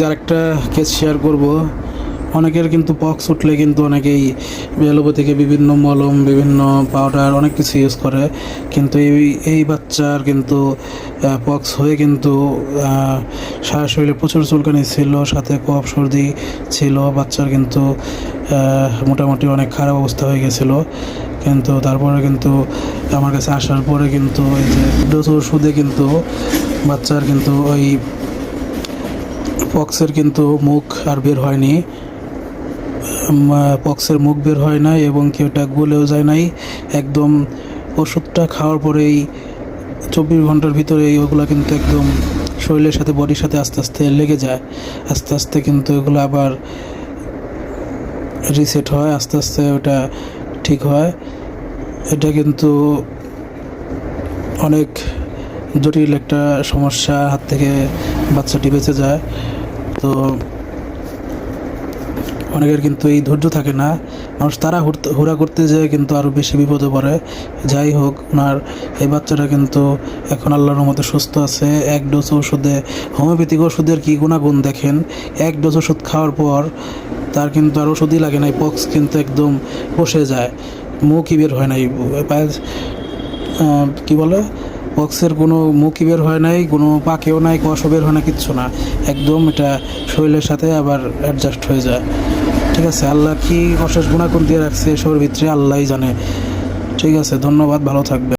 যে আরেকটা case share করব। অনেকের কিন্তু পক্স উঠলে কিন্তু অনেকেই থেকে বিভিন্ন মলম, বিভিন্ন পাউডার অনেক কিছু ইউজ করে। কিন্তু এই এই বাচ্চার কিন্তু পক্স হয়ে কিন্তু সারা শরীরে প্রচুর চুলকানি ছিল, সাথে কফ সর্দি ছিল, বাচ্চার কিন্তু মোটামুটি অনেক খারাপ অবস্থা হয়ে গেছিল। কিন্তু তারপরে কিন্তু আমার কাছে আসার পরে কিন্তু এই যে ডোজ ওষুধে কিন্তু বাচ্চার কিন্তু ওই পক্সের কিন্তু মুখ আর বের হয়নি। পক্সের মুখ বের হয় নাই এবং কেউ ওটা গলেও যায় নাই। একদম ওষুধটা খাওয়ার পরেই চব্বিশ ঘণ্টার ভিতরে ওগুলো কিন্তু একদম শরীরের সাথে, বডির সাথে আস্তে আস্তে লেগে যায়। আস্তে আস্তে কিন্তু এগুলো আবার রিসেট হয়, আস্তে আস্তে ওটা ঠিক হয়। এটা কিন্তু অনেক জটিল একটা সমস্যা হাত থেকে বাচ্চাটি বেঁচে যায়। তো অনেকের কিন্তু এই ধৈর্য থাকে না। মানুষ তারা হুড়া করতে যায় কিন্তু আরও বেশি বিপদে পড়ে। যাই হোক ওনার এই বাচ্চাটা কিন্তু এখন আল্লাহর মতো সুস্থ আছে। এক ডোজ ওষুধে হোমিওপ্যাথিক ওষুধের কি গুণাগুণ দেখেন? এক ডোজ ওষুধ খাওয়ার পর তার কিন্তু আর ওষুধই লাগে নাই পক্স কিন্তু একদম বসে যায়। মুখই বের হয় পায়ে আহ, কি বলে? বক্সের কোনো মুখই বের হয় নাই, কোনো পাকেও নাই কষও বের হয় না, কিচ্ছু না। একদম এটা শরীরের সাথে আবার অ্যাডজাস্ট হয়ে যায়। ঠিক আছে, আল্লাহ কি অশেষ গুণাগুণ দিয়ে রাখছে এসবের ভিতরে? আল্লাহই জানে। ঠিক আছে, ধন্যবাদ, ভালো থাকবে